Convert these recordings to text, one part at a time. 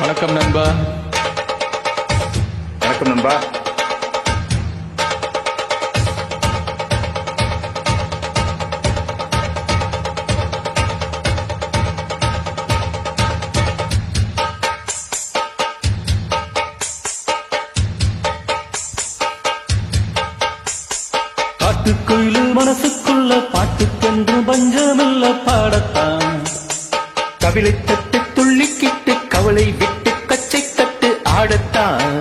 வணக்கம் நண்பா. வணக்கம் நண்பா. காட்டுக்குயிலு மனசுக்குள்ள பாட்டுக்கென்று பஞ்சமில்ல பாடத்தான். கவிளை தட்டு அவளை விட்டு கச்சை தட்டு ஆடத்தான்.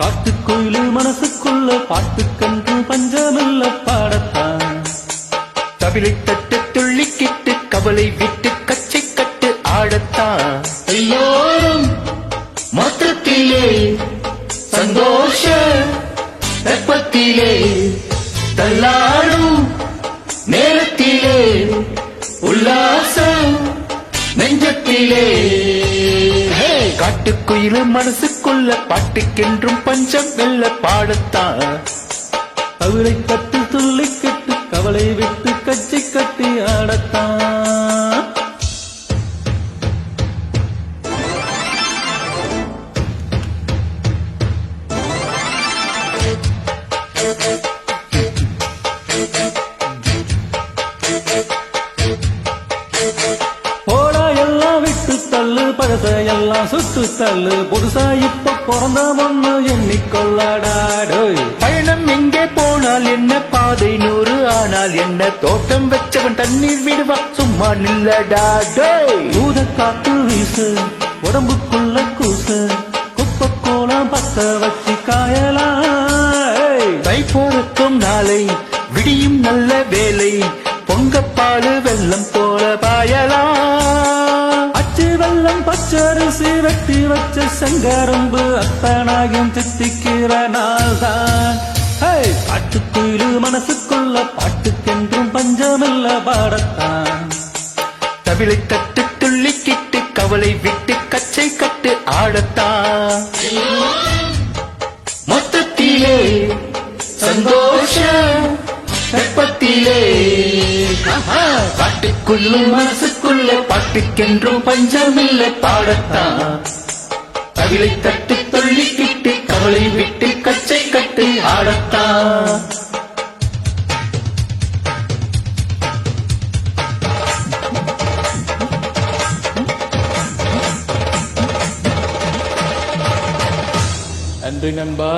காட்டுக்குயிலு மனசுக்குள்ள பாட்டு கண்டு பஞ்சமல்ல பாடத்தான். கவிளை தட்டு துள்ளிக்கிட்டு கவலை விட்டு கச்சை கட்டு ஆடத்தான். எல்லோரும் மொத்தத்திலே சந்தோஷ வெப்பத்திலே தள்ளாடும் நேரத்திலே உல்லாசம் நெஞ்சத்திலே காட்டுக்குயில மனசுக்குள்ள பாட்டுக்கென்றும் பஞ்சம் வெல்ல பாடத்தான் அவளை கட்டு துள்ளி கட்டு கவலை விட்டு கச்சி கட்டி ஆடத்தான் தள்ளு எல்லாம் சுட்டு தள்ளு. புதுசா இப்ப பிறந்த ஒண்ணு எண்ணிக்கொள்ளடாடோய் பயணம் எங்கே போனால் என்ன பாதை நூறு? ஆனால் என்ன தோட்டம் வச்சவன் தண்ணீர் விடுவா? சும்மா நில்லடாடு டேய். ஊத காத்து வீசு. உடம்புக்குள்ள கூசு. குப்பை கோலம் பத்த வச்சு காயலாம் ஏய். தை நாளை. விடியும் நல்ல வேலை பொங்கப்பாடு வெள்ளம் போல பாயலாம் பச்சரிசி வெட்டி வச்ச செங்கரும்பு அத்தனாயும் தித்திக்கிற நாள்தான். ஹேய், காட்டுக்குயிலு மனசுக்குள்ள பாட்டுக்கென்றும் பஞ்சமில்ல பாடத்தான். தவிழை தட்டு துள்ளிக்கிட்டு கவலை விட்டு கச்சை கட்டு ஆடத்தான். பாட்டுக்குள்ளும் மனசுக்குள்ள பாட்டுக்கென்றும் பஞ்சமில்லை பாடத்தான். தவிளை தட்டு துள்ளிக்கிட்டு கவலை விட்டு கச்சை கட்டு ஆடத்தான். நன்றி நண்பா